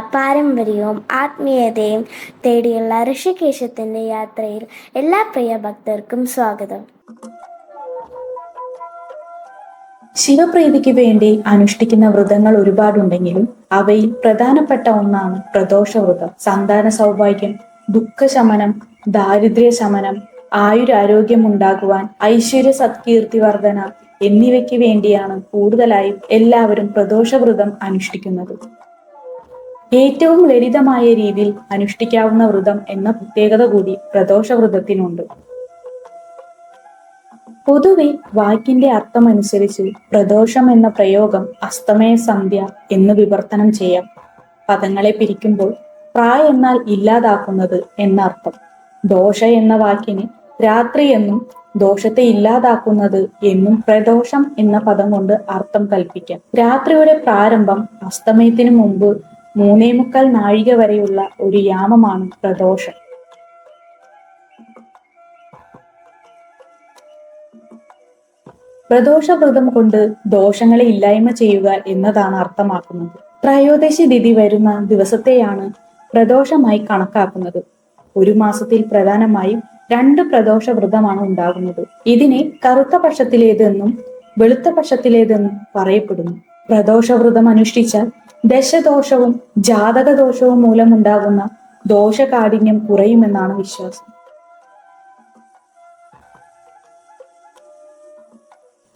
പാരമ്പര്യവും ആത്മീയതയും തേടിയുള്ള ഋഷികേശത്തിന്റെ യാത്രയിൽ എല്ലാ പ്രിയ ഭക്തർക്കും സ്വാഗതം. ശിവപ്രീതിക്ക് വേണ്ടി അനുഷ്ഠിക്കുന്ന വ്രതങ്ങൾ ഒരുപാടുണ്ടെങ്കിലും അവയിൽ പ്രധാനപ്പെട്ട ഒന്നാണ് പ്രദോഷ വ്രതം സന്താന സൗഭാഗ്യം ദുഃഖശമനം ദാരിദ്ര്യ ശമനം ആയുരാരോഗ്യം ഉണ്ടാകുവാൻ ഐശ്വര്യ സത്കീർത്തി വർധന എന്നിവയ്ക്ക് വേണ്ടിയാണ് കൂടുതലായും എല്ലാവരും പ്രദോഷ വ്രതം അനുഷ്ഠിക്കുന്നത്. ഏറ്റവും ലളിതമായ രീതിയിൽ അനുഷ്ഠിക്കാവുന്ന വ്രതം എന്ന പ്രത്യേകത കൂടി പ്രദോഷ വ്രതത്തിനുണ്ട് പൊതുവെ വാക്കിന്റെ അർത്ഥമനുസരിച്ച് പ്രദോഷം എന്ന പ്രയോഗം അസ്തമയ സന്ധ്യ എന്ന് വിവർത്തനം ചെയ്യാം. പദങ്ങളെ പിരിക്കുമ്പോൾ പ്രായ എന്നാൽ ഇല്ലാതാക്കുന്നത് എന്ന അർത്ഥം ദോഷ എന്ന വാക്കിന് രാത്രി എന്നും ദോഷത്തെ ഇല്ലാതാക്കുന്നത് എന്നും പ്രദോഷം എന്ന പദം കൊണ്ട് അർത്ഥം കൽപ്പിക്കാം. രാത്രിയുടെ പ്രാരംഭം അസ്തമയത്തിനു മുമ്പ് മൂന്നേ മുക്കാൽ നാഴിക വരെയുള്ള ഒരു യാമമാണ് പ്രദോഷം. പ്രദോഷവ്രതം കൊണ്ട് ദോഷങ്ങളെ ഇല്ലായ്മ ചെയ്യുക എന്നതാണ് അർത്ഥമാക്കുന്നത്. ത്രയോദശി തിഥി വരുന്ന ദിവസത്തെയാണ് പ്രദോഷമായി കണക്കാക്കുന്നത്. ഒരു മാസത്തിൽ പ്രധാനമായും രണ്ട് പ്രദോഷ വ്രതമാണ് ഉണ്ടാകുന്നത്. ഇതിനെ കറുത്ത പക്ഷത്തിലേതെന്നും വെളുത്ത പക്ഷത്തിലേതെന്നും പറയപ്പെടുന്നു. പ്രദോഷവ്രതം അനുഷ്ഠിച്ചാൽ ദശദോഷവും ജാതക ദോഷവും മൂലമുണ്ടാകുന്ന ദോഷകാഠിന്യം കുറയുമെന്നാണ് വിശ്വാസം.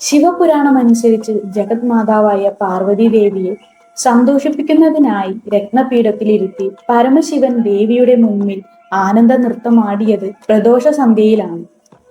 ശിവപുരാണം അനുസരിച്ച് ജഗത് മാതാവായ പാർവതി ദേവിയെ സന്തോഷിപ്പിക്കുന്നതിനായി രത്നപീഠത്തിലിരുത്തി പരമശിവൻ ദേവിയുടെ മുന്നിൽ ആനന്ദ നൃത്തമാടിയത് പ്രദോഷ സന്ധ്യയിലാണ്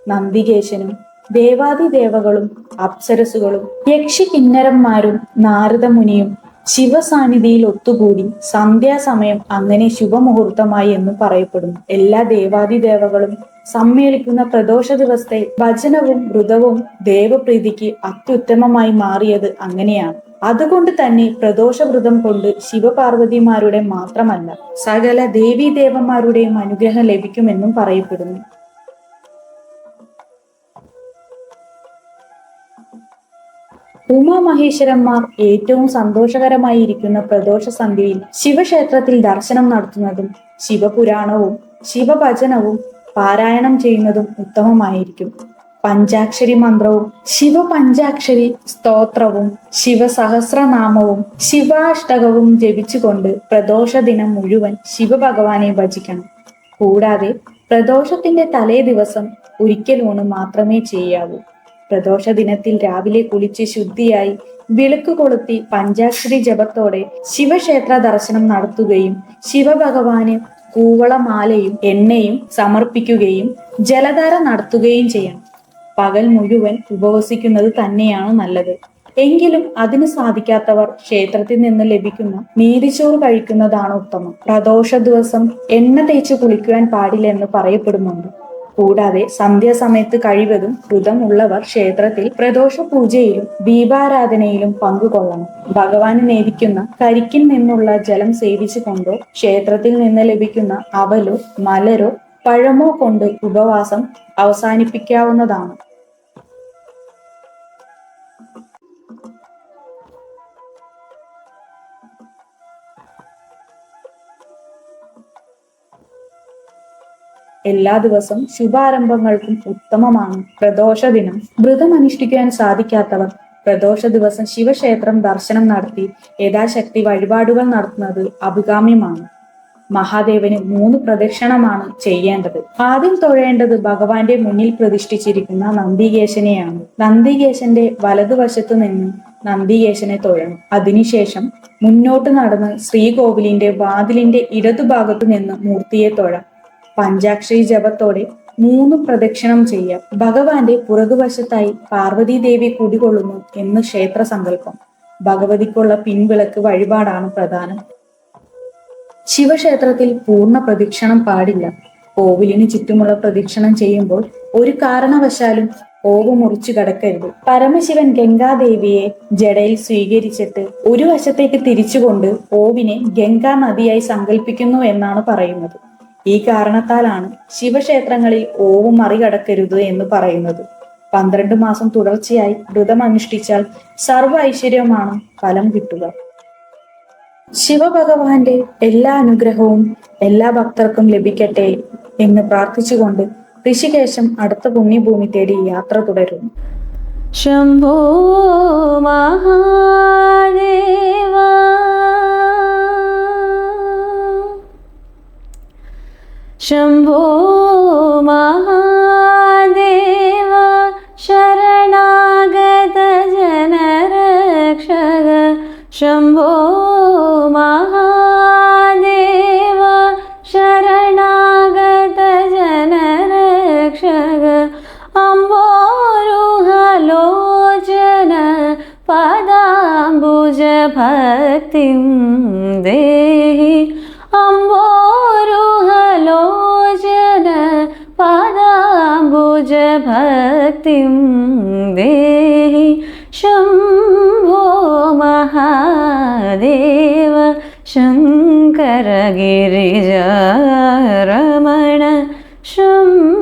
നന്ദികേശനും ദേവാദിദേവകളും അപ്സരസുകളും യക്ഷി കിന്നരന്മാരും നാരദമുനിയും ശിവസാന്നിധിയിൽ ഒത്തുകൂടി സന്ധ്യാസമയം അങ്ങനെ ശുഭമുഹൂർത്തമായി എന്ന് പറയപ്പെടുന്നു. എല്ലാ ദേവാദിദേവകളും സമ്മേളിക്കുന്ന പ്രദോഷ ദിവസത്തെ ഭജനവും വ്രതവും ദേവപ്രീതിക്ക് അത്യുത്തമമായി മാറിയത് അങ്ങനെയാണ്. അതുകൊണ്ട് തന്നെ പ്രദോഷവ്രതം കൊണ്ട് ശിവപാർവതിമാരുടെ മാത്രമല്ല സകല ദേവീദേവന്മാരുടെയും അനുഗ്രഹം ലഭിക്കുമെന്നും പറയപ്പെടുന്നു. ഉമാമഹേശ്വരന്മാർ ഏറ്റവും സന്തോഷകരമായി ഇരിക്കുന്ന പ്രദോഷ സന്ധ്യയിൽ ശിവക്ഷേത്രത്തിൽ ദർശനം നടത്തുന്നതും ശിവപുരാണവും ശിവഭജനവും പാരായണം ചെയ്യുന്നതും ഉത്തമമായിരിക്കും. പഞ്ചാക്ഷരി മന്ത്രവും ശിവ പഞ്ചാക്ഷരി സ്തോത്രവും ശിവസഹസ്രനാമവും ശിവാഷ്ടകവും ജപിച്ചുകൊണ്ട് പ്രദോഷ ദിനം മുഴുവൻ ശിവഭഗവാനെ ഭജിക്കണം. കൂടാതെ പ്രദോഷത്തിന്റെ തലേ ദിവസം ഒരിക്കലൂണ് മാത്രമേ ചെയ്യാവൂ. പ്രദോഷ ദിനത്തിൽ രാവിലെ കുളിച്ച് ശുദ്ധിയായി വിളക്ക് കൊളുത്തി പഞ്ചാക്ഷരി ജപത്തോടെ ശിവക്ഷേത്ര ദർശനം നടത്തുകയും ശിവഭഗവാന് കൂവളമാലയും എണ്ണയും സമർപ്പിക്കുകയും ജലധാര നടത്തുകയും ചെയ്യണം പകൽ മുഴുവൻ ഉപവസിക്കുന്നത് തന്നെയാണ് നല്ലത്. എങ്കിലും അതിന് സാധിക്കാത്തവർ ക്ഷേത്രത്തിൽ നിന്ന് ലഭിക്കുന്ന നീതിച്ചോറ് കഴിക്കുന്നതാണ് ഉത്തമം. പ്രദോഷ ദിവസം എണ്ണ തേച്ച് കുളിക്കുവാൻ പാടില്ല എന്ന് പറയപ്പെടുന്നുണ്ട്. കൂടാതെ സന്ധ്യാസമയത്ത് കഴിവതും വ്രതമുള്ളവർ ക്ഷേത്രത്തിൽ പ്രദോഷ പൂജയിലും ദീപാരാധനയിലും പങ്കുകൊള്ളണം. ഭഗവാന് നേദിക്കുന്ന കരിക്കിൽ നിന്നുള്ള ജലം സേവിച്ചുകൊണ്ടോ ക്ഷേത്രത്തിൽ നിന്ന് ലഭിക്കുന്ന അവലോ മലരോ പഴമോ കൊണ്ട് ഉപവാസം അവസാനിപ്പിക്കാവുന്നതാണ്. എല്ലാ ദിവസവും ശുഭാരംഭങ്ങൾക്കും ഉത്തമമാണ്. പ്രദോഷ ദിനം വ്രതം അനുഷ്ഠിക്കാൻ സാധിക്കാത്തവർ പ്രദോഷ ദിവസം ശിവക്ഷേത്രം ദർശനം നടത്തി യഥാശക്തി വഴിപാടുകൾ നടത്തുന്നത് അഭികാമ്യമാണ്. മഹാദേവന് മൂന്ന് പ്രദക്ഷിണമാണ് ചെയ്യേണ്ടത്. ആദ്യം തൊഴേണ്ടത് ഭഗവാന്റെ മുന്നിൽ പ്രതിഷ്ഠിച്ചിരിക്കുന്ന നന്ദികേശനെയാണ്. നന്ദികേശന്റെ വലതുവശത്തു നിന്ന് നന്ദികേശനെ തൊഴണം. അതിനുശേഷം മുന്നോട്ട് നടന്ന് ശ്രീകോവിലിന്റെ വാതിലിന്റെ ഇടതുഭാഗത്തു നിന്ന് മൂർത്തിയെ തൊഴാം പഞ്ചാക്ഷരി ജപത്തോടെ മൂന്ന് പ്രദക്ഷിണം ചെയ്യാം. ഭഗവാന്റെ പുറകുവശത്തായി പാർവതി ദേവി കുടികൊള്ളുന്നു എന്ന് ക്ഷേത്ര സങ്കല്പം ഭഗവതിക്കുള്ള പിൻവിളക്ക് വഴിപാടാണ് പ്രധാനം. ശിവക്ഷേത്രത്തിൽ പൂർണ പ്രദക്ഷിണം പാടില്ല. കോവിലിന് ചുറ്റുമുള്ള പ്രദക്ഷിണം ചെയ്യുമ്പോൾ ഒരു കാരണവശാലും ഓവ് മുറിച്ചു കടക്കരുത്. പരമശിവൻ ഗംഗാദേവിയെ ജടയിൽ സ്വീകരിച്ചിട്ട് ഒരു വശത്തേക്ക് തിരിച്ചുകൊണ്ട് ഓവിനെ ഗംഗാ നദിയായി സങ്കല്പിക്കുന്നു എന്നാണ് പറയുന്നത്. ഈ കാരണത്താലാണ് ശിവക്ഷേത്രങ്ങളിൽ ഓവും മറികടക്കരുത് എന്ന് പറയുന്നത്. പന്ത്രണ്ട് മാസം തുടർച്ചയായി വ്രതം അനുഷ്ഠിച്ചാൽ സർവ ഐശ്വര്യമാണ് ഫലം കിട്ടുക. ശിവഭഗവാന്റെ എല്ലാ അനുഗ്രഹവും എല്ലാ ഭക്തർക്കും ലഭിക്കട്ടെ എന്ന് പ്രാർത്ഥിച്ചുകൊണ്ട് ഋഷികേശം അടുത്ത പുണ്യഭൂമി തേടി യാത്ര തുടരുന്നു. ശംഭോ മഹാദേവാ. शम्भो महादेव शरणागत जनरक्षग शम्भो महादेव शरणागत जनरक्षग अम्बोरुहलोचन पदाम्बुजभक्तिं देहि ശക്തിം ദേഹി ശംഭോ മഹാദേവ ശങ്കരഗിരിജ രമണ ശംഭ